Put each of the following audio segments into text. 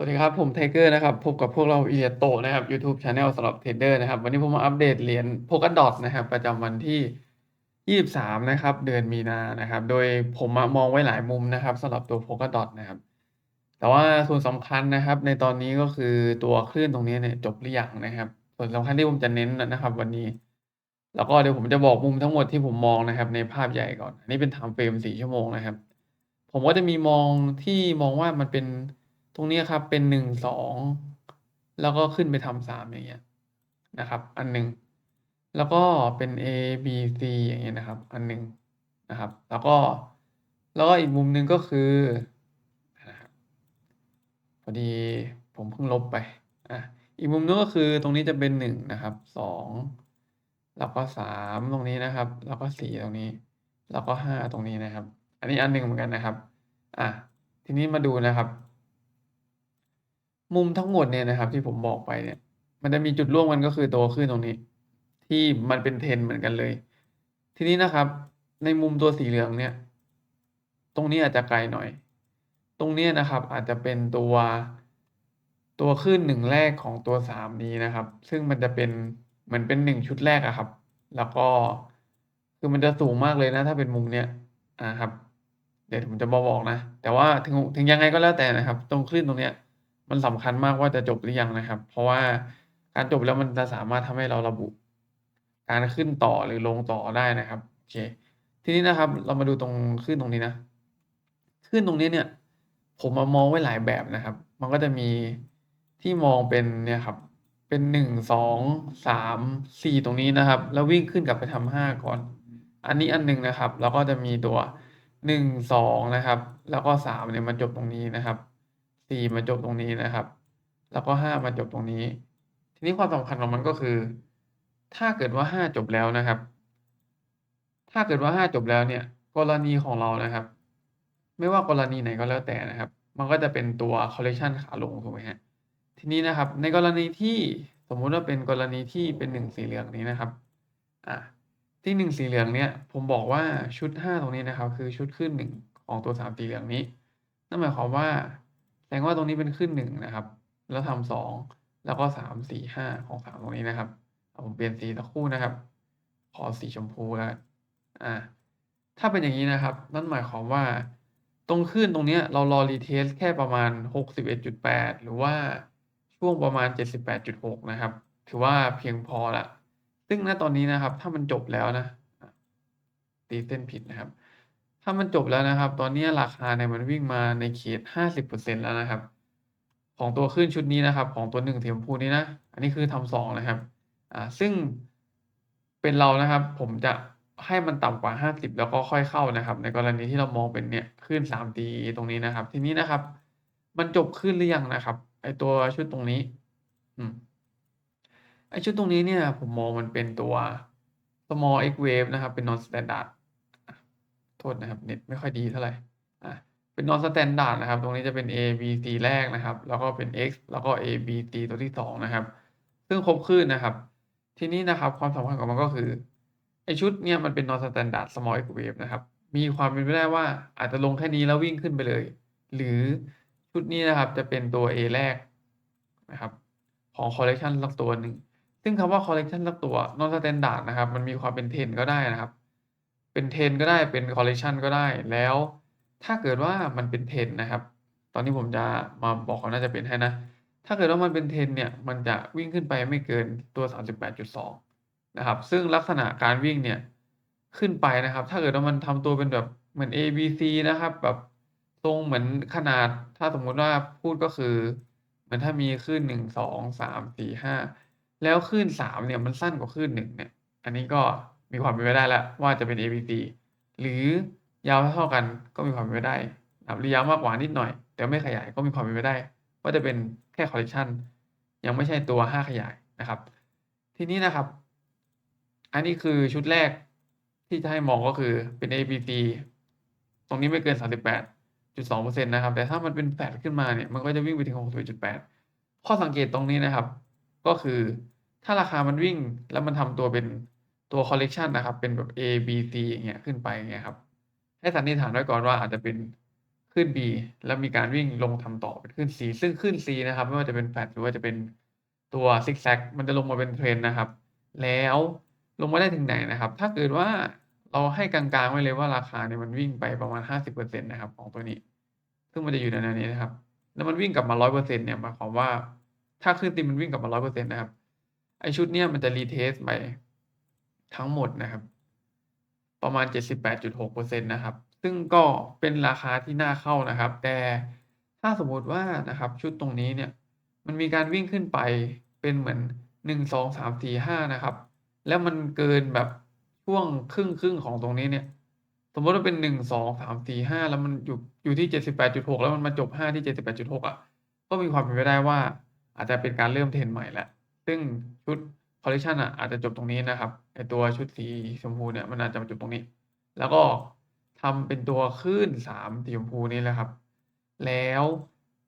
สวัสดีครับ ผมไทเกอร์นะครับ พบกับพวกเรา i ี i โตนะครับ YouTube Channel สำหรับเทรดเดอร์นะครับ วันนี้ผมมาอัปเดตเหรียญ Polkadot นะครับ ประจำวันที่ 23 นะครับ เดือนมีนานะครับ โดยผมมามองไว้หลายมุมนะครับสำหรับตัว Polkadot นะครับ แต่ว่าส่วนสำคัญนะครับ ในตอนนี้ก็คือตัวคลื่นตรงนี้เนี่ยจบหรือยังนะครับ ส่วนสำคัญที่ผมจะเน้นนะครับ วันนี้ แล้วก็เดี๋ยวผมจะบอกมุมทั้งหมดที่ผมมองนะครับ ในภาพใหญ่ก่อน อันนี้เป็น Time Frame 4ชั่วโมงนะครับ ผมก็จะมีมองที่มองว่ามันเป็น ตรงนี้ครับเป็นหนึ่งสองแล้วก็ขึ้นไปทำสามอย่างเงี้ยนะครับ อันหนึ่งแล้วก็เป็น A B C อย่างเงี้ยนะครับ อันหนึ่งนะครับ แล้วก็แล้วก็อีกมุมหนึ่งก็คือพอดีผมเพิ่งลบไปอะอีกมุมนึงก็คือตรงนี้จะเป็นหนึ่งนะครับสองแล้วก็สามตรงนี้นะครับ แล้วก็สี่ตรงนี้ แล้วก็ห้าตรงนี้นะครับ อันนี้อันหนึ่งเหมือนกันนะครับ อะทีนี้มาดูนะครับ มุมทั้งหมดเนี่ยนะครับที่ผมบอกไปเนี่ย มันจะมีจุดร่วมกันก็คือตัวคลื่นตรงนี้ ที่มันเป็นเทรนเหมือนกันเลย ทีนี้นะครับ ในมุมตัวสีเหลืองเนี่ย ตรงนี้อาจจะไกลหน่อย ตรงนี้นะครับ อาจจะเป็นตัวตัวคลื่นหนึ่งแรกของตัวสามนี้นะครับ ซึ่งมันจะเป็นเหมือนเป็นหนึ่งชุดแรกอะครับ แล้วก็คือมันจะสูงมากเลยนะ ถ้าเป็นมุมเนี้ยอ่าครับ เดี๋ยวผมจะมาบอกนะ แต่ว่าถึงถึงยังไงก็แล้วแต่นะครับ ตรงคลื่นตรงเนี้ย มันสำคัญมากว่าจะจบหรือยังนะครับ เพราะว่าการจบแล้วมันจะสามารถทำให้เราระบุ การขึ้นต่อหรือลงต่อได้นะครับโอเค ทีนี้นะครับ เรามาดูตรงคลื่นตรงนี้นะคลื่นตรงนี้เนี่ย ผมมามองไว้หลายแบบนะครับ มันก็จะมีที่มองเป็นเนี่ยครับ เป็นหนึ่งสองสามสี่ตรงนี้นะครับ แล้ววิ่งขึ้นกลับไปทำห้าก่อน อันนี้อันหนึ่งนะครับ แล้วก็จะมีตัวหนึ่งสองนะครับ แล้วก็สามเนี่ยมันจบตรงนี้นะครับ สี่มาจบตรงนี้นะครับ แล้วก็ห้ามาจบตรงนี้ ทีนี้ความสำคัญของมันก็คือ ถ้าเกิดว่าห้าจบแล้วนะครับ ถ้าเกิดว่าห้าจบแล้วเนี่ย กรณีของเรานะครับ ไม่ว่ากรณีไหนก็แล้วแต่นะครับ มันก็จะเป็นตัว correction ขาลงถูกไหมฮะทีนี้นะครับ ในกรณีที่สมมุติว่าเป็นกรณีที่เป็นหนึ่งสีเหลืองนี้นะครับอะที่หนึ่งสีเหลืองเนี่ยผมบอกว่าชุดห้าตรงนี้นะครับ คือชุดขึ้นหนึ่งของตัวสามสีเหลืองนี้ นั่นหมายความว่า แสดงว่าตรงนี้เป็นขึ้นหนึ่งนะครับ แล้วทำสองแล้วก็สามสี่ห้าของสามตรงนี้นะครับผมเปลี่ยนสีสักคู่นะครับ ขอสีชมพูแล้วอ่า ถ้าเป็นอย่างนี้นะครับ นั่นหมายความว่า ตรงขึ้นตรงเนี้ยเรารอรีเทสแค่ประมาณหกสิบเอ็ดจุดแปดหรือว่าช่วงประมาณเจ็ดสิบแปดจุดหกนะครับ ถือว่าเพียงพอละ ซึ่งณตอนนี้นะครับ ถ้ามันจบแล้วนะ ตีเส้นผิดนะครับ ถ้ามันจบแล้วนะครับ ตอนนี้ราคาเนี่ยมันวิ่งมาในเขตห้าสิบเปอร์เซ็นแล้วนะครับ ของตัวขึ้นชุดนี้นะครับ ของตัวหนึ่งสีชมพูนี้นะ อันนี้คือทำสองนะครับ อ่า ซึ่งเป็นเรานะครับ ผมจะให้มันต่ำกว่าห้าสิบแล้วก็ค่อยเข้านะครับ ในกรณีที่เรามองเป็นเนี่ยขึ้นสามตีตรงนี้นะครับ ทีนี้นะครับ มันจบขึ้นหรือยังนะครับ ไอตัวชุดตรงนี้ อืม ไอชุดตรงนี้เนี่ย ผมมองมันเป็นตัว small x wave นะครับ เป็น non standard โทษนะครับเน็ตไม่ค่อยดีเท่าไหร่อะเป็น non standard นะครับ ตรงนี้จะเป็น a b c แรกนะครับ แล้วก็เป็น x แล้วก็ a b c ตัวที่สองนะครับ ซึ่งครบคลื่นนะครับ ทีนี้นะครับความสำคัญของมันก็คือไอชุดเนี่ยมันเป็น non standard small x wave นะครับ มีความเป็นไปได้ว่าอาจจะลงแค่นี้แล้ววิ่งขึ้นไปเลย หรือชุดนี้นะครับจะเป็นตัว A แรกนะครับของ collection สักตัวหนึ่ง ซึ่งคำว่า collection สักตัว non standard นะครับ มันมีความเป็น10ก็ได้นะครับ เป็น10ก็ได้เป็น collection ก็ได้แล้วถ้าเกิดว่ามันเป็น10นนะครับ ตอนนี้ผมจะมาบอกเขาน่าจะเป็นให้นะ ถ้าเกิดว่ามันเป็น10เนี่ย มันจะวิ่งขึ้นไปไม่เกินตัว 38.2 นะครับ ซึ่งลักษณะการวิ่งเนี่ยขึ้นไปนะครับ ถ้าเกิดว่ามันทำตัวเป็นแบบเหมือน A B C นะครับ แบบทรงเหมือนขนาด ถ้าสมมุติว่าพูดก็คือ เหมือนถ้ามีคลื่นหนึ่งสองสามสี่ห้าแล้วคลื่นสามเนี่ยมันสั้นกว่าคลื่นหนึ่งเนี่ย อันนี้ก็ มีความเป็นไปได้แล้วว่าจะเป็น A B C หรือยาวเท่ากันก็มีความเป็นไปได้หรือยาวมากกว่านิดหน่อย แต่ไม่ขยายก็มีความเป็นไปได้ว่าจะเป็นแค่ collection ยังไม่ใช่ตัวห้าขยายนะครับ ทีนี้นะครับ อันนี้คือชุดแรกที่จะให้มองก็คือเป็น A B C ตรงนี้ไม่เกิน 38.2%นะครับ แต่ถ้ามันเป็นแฟลตขึ้นมาเนี่ย มันก็จะวิ่งไปถึง 61.8 ข้อสังเกตตรงนี้นะครับ ก็คือถ้าราคามันวิ่งแล้วมันทำตัวเป็น ตัว collection นะครับ เป็นแบบ A B C อย่างเงี้ยขึ้นไปอย่างเงี้ยครับ ให้สันนิษฐานไว้ก่อนว่าอาจจะเป็นคลื่น B แล้วมีการวิ่งลงทำต่อเป็นคลื่น C ซึ่งคลื่น C นะครับ ไม่ว่าจะเป็นแฟลตหรือว่าจะเป็นตัวซิกแซกมันจะลงมาเป็นเทรนนะครับ แล้วลงมาได้ถึงไหนนะครับ ถ้าเกิดว่าเราให้กลางๆไว้เลยว่าราคาเนี่ยมันวิ่งไปประมาณ 50%นะครับของตัวนี้ ซึ่งมันจะอยู่ในแนวนี้นะครับ แล้วมันวิ่งกลับมา 100%เนี่ยหมายความว่าถ้าคลื่น C มันวิ่งกลับมา 100%นะครับไอชุดเนี้ยมันจะ retest ไป ทั้งหมดนะครับ ประมาณ 78.6%นะครับ ซึ่งก็เป็นราคาที่น่าเข้านะครับ แต่ถ้าสมมติว่านะครับชุดตรงนี้เนี่ย มันมีการวิ่งขึ้นไปเป็นเหมือน 1 2 3 4 5 นะครับ แล้วมันเกินแบบช่วงครึ่งๆของตรงนี้เนี่ย สมมติว่าเป็น 1 2 3 4 5 แล้วมันอยู่อยู่ที่ 78.6 แล้วมันมาจบ 5 ที่ 78.6อะก็มีความเป็นไปได้ว่าอาจจะเป็นการเริ่มเทรนใหม่แล้ว ซึ่งชุด คอลเลกชันอะอาจจะจบตรงนี้นะครับไอตัวชุดสีชมพูเนี่ยมันอาจจะมาจบตรงนี้ แล้วก็ทำเป็นตัวคลื่น3สีชมพูนี่แหละครับ แล้ว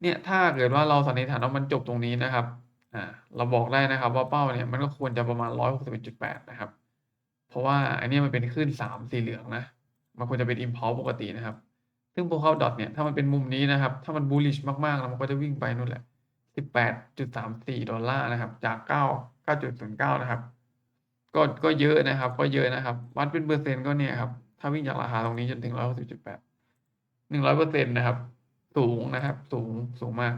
เนี่ยถ้าเกิดว่าเราสันนิษฐานว่ามันจบตรงนี้นะครับอ่าเราบอกได้นะครับว่าเป้าเนี่ยมันก็ควรจะประมาณ161.8นะครับ เพราะว่าอันนี้มันเป็นคลื่น3สีเหลืองนะมันควรจะเป็น impulse ปกตินะครับ ซึ่ง Polkadot dot เนี่ยถ้ามันเป็นมุมนี้นะครับ ถ้ามัน bullish มากๆแล้วมันก็จะวิ่งไปนู่นแหละ18.34ดอลลาร์นะครับ จาก9 9.09 นะครับ ก็ก็เยอะนะครับ ก็เยอะนะครับ วัดเป็นเปอร์เซ็นต์ก็เนี่ยครับ ถ้าวิ่งจากราคาตรงนี้จนถึง 160.8 100%นะครับ สูงนะครับ สูง สูงมาก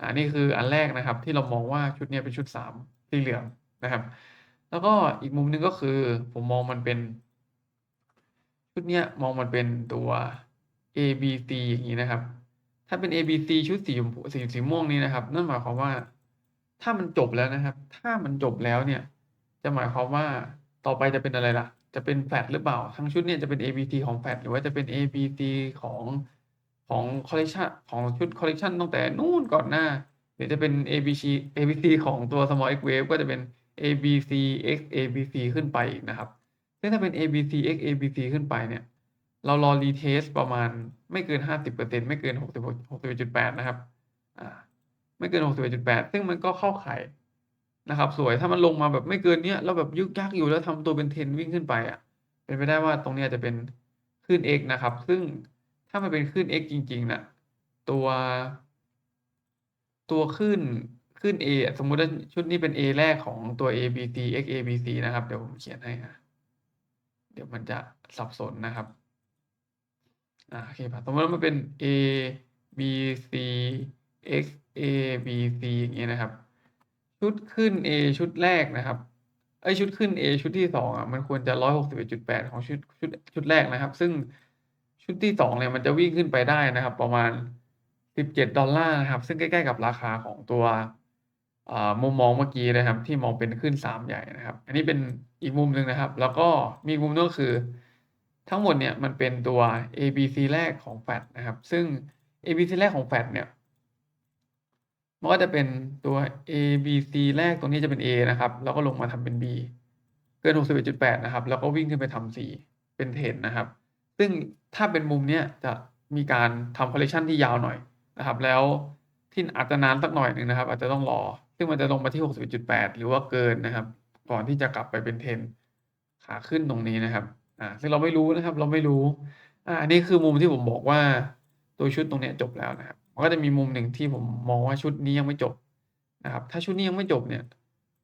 อ่า นี่คืออันแรกนะครับ ที่เรามองว่าชุดนี้เป็นชุด 3 สีเหลืองนะครับ แล้วก็อีกมุมหนึ่งก็คือ ผมมองมันเป็น ชุดเนี้ยมองมันเป็นตัว ABC อย่างงี้นะครับ ถ้าเป็น ABC ชุดสีชมพูสีสีม่วงนี้นะครับ นั่นหมายความว่า ถ้ามันจบแล้วนะครับ ถ้ามันจบแล้วเนี่ย จะหมายความว่าต่อไปจะเป็นอะไรล่ะ จะเป็นแฟลตหรือเปล่า ทั้งชุดเนี่ยจะเป็น ABC ของแฟลตหรือว่าจะเป็น ABC ของของคอลเลกชันของชุดคอลเลกชันตั้งแต่นู่นก่อนหน้าหรือจะเป็น ABC ABC ของตัว Small X Wave ก็จะเป็น ABC X ABC ขึ้นไปอีกนะครับ ซึ่งถ้าเป็น ABC X ABC ขึ้นไปเนี่ย เรารอ retest ประมาณไม่เกิน 50%ไม่เกิน 66.8 นะครับ อ่า ไม่เกิน 61.8 ซึ่งมันก็เข้าข่ายนะครับ สวยถ้ามันลงมาแบบไม่เกินเนี้ยแล้วแบบยึกยักอยู่แล้วทำตัวเป็นเทรนวิ่งขึ้นไปอะ เป็นไปได้ว่าตรงเนี้ยจะเป็นคลื่น X นะครับ ซึ่งถ้ามันเป็นคลื่น X จริงๆน่ะตัว ตัวคลื่นคลื่น A อสมมุติว่าชุดนี้เป็น A แรกของตัว ABC X ABC นะครับ เดี๋ยวผมเขียนให้นะเดี๋ยวมันจะสับสนนะครับอ่าโอเคครับสมมติว่ามันเป็น ABC X ABC อย่างเงี้ยนะครับ ชุดคลื่น A ชุดแรกนะครับเอ๊ยชุดคลื่น A ชุดที่2องอะมันควรจะ161.8ของชุดชุดชุดแรกนะครับ ซึ่งชุดที่2เนี่ยมันจะวิ่งขึ้นไปได้นะครับ ประมาณ17ดดอลลาร์นะครับ ซึ่งใกล้ๆกับราคาของตัวมุมมองเมื่อกี้นะครับ ที่มองเป็นคลื่น3ใหญ่นะครับ อันนี้เป็นอีกมุมหนึ่งนะครับ แล้วก็มีมุมนึ่งก็คือ ทั้งหมดเนี่ยมันเป็นตัว ABC แรกของแฟลตนะครับ ซึ่ง ABC แรกของแฟลตเนี่ย มันก็จะเป็นตัว ABC แรกตรงนี้จะเป็น A นะครับ แล้วก็ลงมาทำเป็น B เกิน 61.8 นะครับ แล้วก็วิ่งขึ้นไปทำ C เป็นเทรนนะครับ ซึ่งถ้าเป็นมุมเนี้ยจะมีการทำคอลเลกชันที่ยาวหน่อยนะครับ แล้วที่อาจจะนานสักหน่อยหนึ่งนะครับ อาจจะต้องรอ ซึ่งมันจะลงมาที่ 61.8 หรือว่าเกินนะครับ ก่อนที่จะกลับไปเป็นเทรนขาขึ้นตรงนี้นะครับ อ่า ซึ่งเราไม่รู้นะครับ เราไม่รู้ อ่า อันนี้คือมุมที่ผมบอกว่าตัวชุดตรงเนี้ยจบแล้วนะครับ มันก็จะมีมุมหนึ่งที่ผมมองว่าชุดนี้ยังไม่จบนะครับ ถ้าชุดนี้ยังไม่จบเนี่ย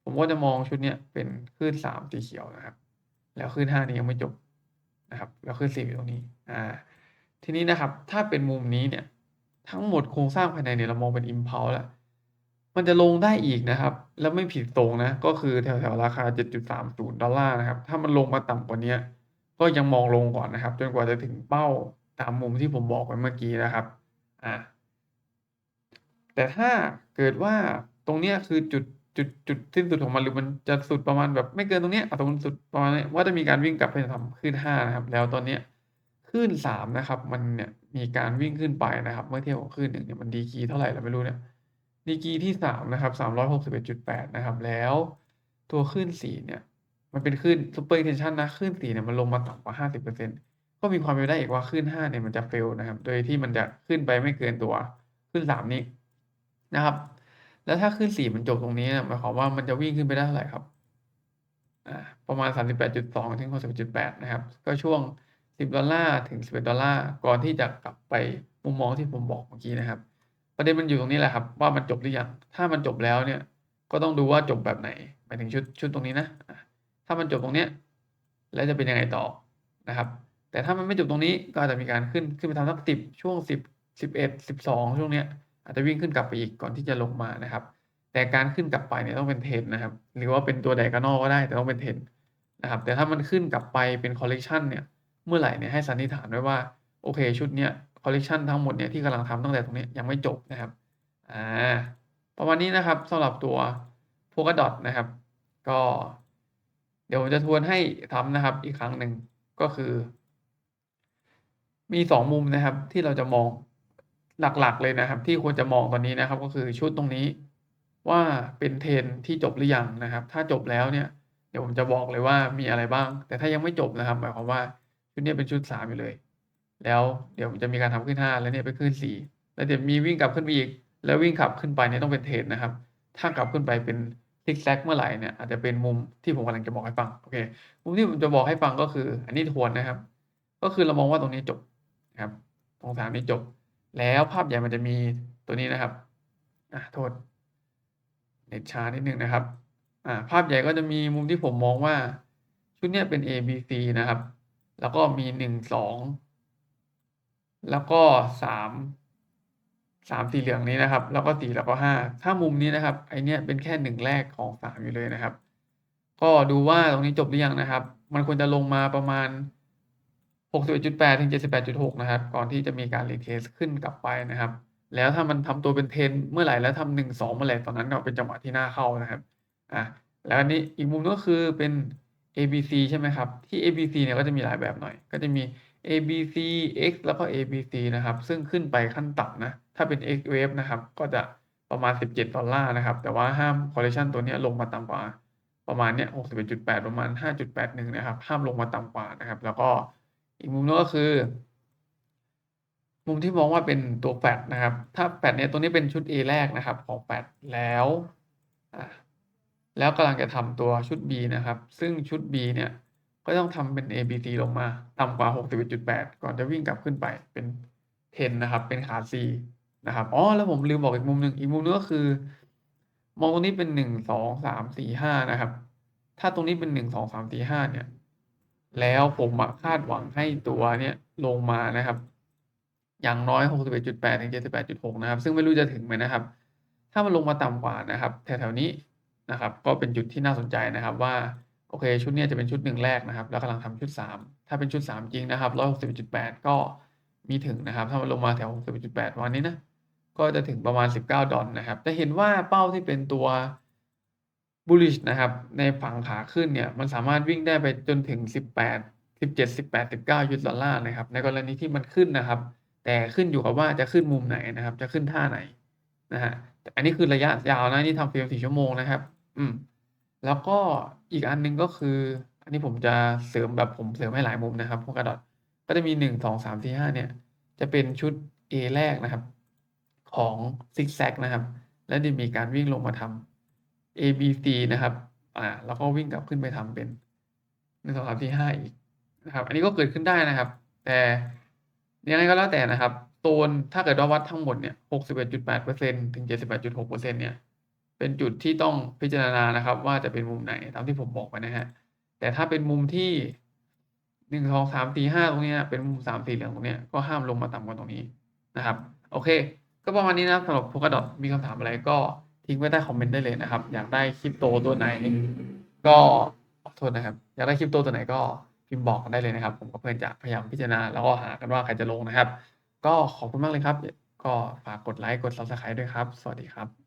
ผมก็จะมองชุดเนี้ยเป็นคลื่น3สีเขียวนะครับ แล้วคลื่น5นี้ยังไม่จบนะครับ แล้วคลื่น4อยู่ตรงนี้อ่าทีนี้นะครับ ถ้าเป็นมุมนี้เนี่ย ทั้งหมดโครงสร้างภายในเนี่ยเรามองเป็น impulse แล้วมันจะลงได้อีกนะครับ แล้วไม่ผิดทรงนะ ก็คือแถวๆราคา 7.30 ดอลลาร์นะครับ ถ้ามันลงมาต่ำกว่าเนี้ยก็ยังมองลงก่อนนะครับ จนกว่าจะถึงเป้าตามมุมที่ผมบอกไว้เมื่อกี้นะครับ อ่า แต่ถ้าเกิดว่าตรงเนี้ยคือจุดจุดจุดสิ้นสุดของมันหรือมันจะสุดประมาณแบบไม่เกินตรงเนี้ยอ่าสมมุติสุดประมาณนี้ว่าจะมีการวิ่งกลับไปทำคลื่น5นะครับ แล้วตอนเนี้ยคลื่น3นะครับ มันเนี่ยมีการวิ่งขึ้นไปนะครับ เมื่อเทียบกับคลื่น1เนี่ยมันดีกีเท่าไหร่เราไม่รู้เนี่ยดีกีที่3นะครับ361.8นะครับ แล้วตัวคลื่น4เนี่ย มันเป็นคลื่น super extension นะคลื่น4เนี่ยมันลงมาต่ำกว่า50%ก็มีความเป็นไปได้อีกว่าคลื่น5เนี่ยมันจะ fail นะครับ โดยที่มันจะขึ้นไปไม่เกินตัวคลื่น3นี้ นะครับ แล้วถ้าคลื่น4มันจบตรงนี้หมายความว่ามันจะวิ่งขึ้นไปได้เท่าไหร่ครับประมาณ 38.2 ถึง 61.8 นะครับ ก็ช่วง 10 ดอลลาร์ถึง 11 ดอลลาร์ ก่อนที่จะกลับไปมุมมองที่ผมบอกเมื่อกี้นะครับ ประเด็นมันอยู่ตรงนี้แหละครับ ว่ามันจบหรือยัง ถ้ามันจบแล้วเนี่ย ก็ต้องดูว่าจบแบบไหน หมายถึงชุดชุดตรงนี้นะ ถ้ามันจบตรงเนี้ย แล้วจะเป็นยังไงต่อนะครับ แต่ถ้ามันไม่จบตรงนี้ ก็อาจจะมีการขึ้นขึ้นไปทำสักสิบช่วงสิบสิบเอ็ดสิบสองช่วงเนี้ย อาจจะวิ่งขึ้นกลับไปอีกก่อนที่จะลงมานะครับ แต่การขึ้นกลับไปเนี่ยต้องเป็นเทรนนะครับ หรือว่าเป็นตัวไดกานอลก็ได้แต่ต้องเป็นเทรนนะครับ แต่ถ้ามันขึ้นกลับไปเป็นคอลเลกชันเนี่ยเมื่อไหร่เนี่ยให้สันนิษฐานไว้ว่าโอเคชุดเนี้ยคอลเลกชันทั้งหมดเนี่ยที่กำลังทำตั้งแต่ตรงนี้ยังไม่จบนะครับอ่าประมาณนี้นะครับสำหรับตัว Polkadot นะครับ ก็เดี๋ยวผมจะทวนให้ทำนะครับอีกครั้งหนึ่งก็คือ มีสองมุมนะครับที่เราจะมอง หลักๆเลยนะครับ ที่ควรจะมองตอนนี้นะครับ ก็คือชุดตรงนี้ว่าเป็นเทรนที่จบหรือยังนะครับ ถ้าจบแล้วเนี่ยเดี๋ยวผมจะบอกเลยว่ามีอะไรบ้าง แต่ถ้ายังไม่จบนะครับหมายความว่าชุดนี้เป็นชุดสามอยู่เลย แล้วเดี๋ยวจะมีการทำขึ้นห้าแล้วเนี่ยไปขึ้นสี่แล้วเดี๋ยวมีวิ่งกลับขึ้นไปอีก แล้ววิ่งขับขึ้นไปเนี่ยต้องเป็นเทรนนะครับ ถ้ากลับขึ้นไปเป็นซิกแซกเมื่อไหร่เนี่ยอาจจะเป็นมุมที่ผมกำลังจะบอกให้ฟังโอเคมุมที่ผมจะบอกให้ฟังก็คือ อันนี้ทวนนะครับ ก็คือเรามองว่าตรงนี้จบนะครับตรงสามนี้จบ แล้วภาพใหญ่มันจะมีตัวนี้นะครับอะโทษเน็ตช้านิดนึงนะครับอ่าภาพใหญ่ก็จะมีมุมที่ผมมองว่า ชุดเนี้ยเป็น A B C นะครับ แล้วก็มีหนึ่งสองแล้วก็สามสามสีเหลืองนี้นะครับ แล้วก็สี่แล้วก็ห้าถ้ามุมนี้นะครับไอเนี้ยเป็นแค่หนึ่งแรกของสามอยู่เลยนะครับ ก็ดูว่าตรงนี้จบหรือยังนะครับ มันควรจะลงมาประมาณ หกสิบเอ็ดจุดแปดถึงเจ็ดสิบแปดจุดหกนะครับ ก่อนที่จะมีการรีเทสขึ้นกลับไปนะครับ แล้วถ้ามันทำตัวเป็นเทนเมื่อไหร่แล้วทำหนึ่งสองเมื่อไหร่ตอนนั้นก็เป็นจังหวะที่น่าเข้านะครับอะแล้วอันนี้อีกมุมก็คือเป็น A B C ใช่ไหมครับ ที่ A B C เนี่ยก็จะมีหลายแบบหน่อย ก็จะมี A B C X แล้วก็ A B C นะครับ ซึ่งขึ้นไปขั้นต่ำนะ ถ้าเป็น X wave นะครับ ก็จะประมาณ 17 ดอลลาร์นะครับ แต่ว่าห้าม correction ตัวนี้ลงมาต่ำกว่า ประมาณเนี้ย61.8 ประมาณ 5.81 นะครับ ห้ามลงมาต่ำกว่านะครับ แล้วก็ อีกมุมนึงก็คือ มุมที่มองว่าเป็นตัวแฟดนะครับ ถ้าแฟดเนี่ยตัวนี้เป็นชุด A แรกนะครับ ของแฟดแล้วแล้วกำลังจะทำตัวชุด B นะครับ ซึ่งชุด B เนี่ย ก็ต้องทำเป็น A B C ลงมาต่ำกว่า 61.8 ก่อนจะวิ่งกลับขึ้นไปเป็น 10 นะครับ เป็นขา C นะครับอ๋อแล้วผมลืมบอกอีกมุมหนึ่งอีกมุมนึงก็คือ มองตรงนี้เป็น 1 2 3 4 5 นะครับ ถ้าตรงนี้เป็น 1 2 3 4 5 เนี่ย แล้วผมคาดหวังให้ตัวเนี่ยลงมานะครับ อย่างน้อย 61.8 ถึง 78.6 นะครับ ซึ่งไม่รู้จะถึงไหมนะครับ ถ้ามันลงมาต่ำกว่านะครับ แถวๆนี้นะครับ ก็เป็นจุดที่น่าสนใจนะครับว่าโอเคชุดเนี้ยจะเป็นชุดหนึ่งแรกนะครับ แล้วกำลังทำชุด 3 ถ้าเป็นชุด 3 จริงนะครับ 161.8 ก็มีถึงนะครับ ถ้ามันลงมาแถว 61.8 วันนี้นะ ก็จะถึงประมาณ 19 ดอลนะครับ จะเห็นว่าเป้าที่เป็นตัว bullish นะครับ ในฝั่งขาขึ้นเนี่ย มันสามารถวิ่งได้ไปจนถึง 18 17 18 19ยูโรดอลลาร์นะครับ ในกรณีที่มันขึ้นนะครับ แต่ขึ้นอยู่กับว่าจะขึ้นมุมไหนนะครับ จะขึ้นท่าไหนนะฮะอันนี้คือระยะยาวนะนี่ทำเฟรม4ชั่วโมงนะครับ อืม แล้วก็อีกอันหนึ่งก็คือ อันนี้ผมจะเสริมแบบผมเสริมให้หลายมุมนะครับพวกกระดอทก็จะมีหนึ่งสองสามสี่ห้าเนี่ย จะเป็นชุด A แรกนะครับ ของซิกแซกนะครับ แล้วจะมีการวิ่งลงมาทำ A B C นะครับ อ่า แล้วก็วิ่งกลับขึ้นไปทำเป็นหนึ่งสองสามสี่ห้าอีกนะครับ อันนี้ก็เกิดขึ้นได้นะครับ แต่ยังไงก็แล้วแต่นะครับโซนถ้าเกิดว่าวัดทั้งหมดเนี่ยหกสิบเอ็ดจุดแปดเปอร์เซ็นถึงเจ็ดสิบแปดจุดหกเปอร์เซ็นเนี่ย เป็นจุดที่ต้องพิจารณานะครับ ว่าจะเป็นมุมไหนตามที่ผมบอกไปนะฮะ แต่ถ้าเป็นมุมที่หนึ่งสองสามสี่ห้าตรงเนี้ยเป็นมุมสามสี่เหลี่ยมตรงเนี้ยก็ห้ามลงมาต่ำกว่าตรงนี้นะครับ โอเค ก็ประมาณนี้นะสำหรับ Polkadot มีคำถามอะไรก็ ทิ้งไว้ใต้คอมเมนต์ได้เลยนะครับ อยากได้คริปโตตัวไหน ก็ขอโทษนะครับ อยากได้คริปโตตัวไหนก็พิมพ์บอกกันได้เลยนะครับ ผมกับเพื่อนจะพยายามพิจารณาแล้วก็หากันว่าใครจะลงนะครับ ก็ขอบคุณมากเลยครับ ก็ฝากกดไลค์กด Subscribe ด้วยครับ สวัสดีครับ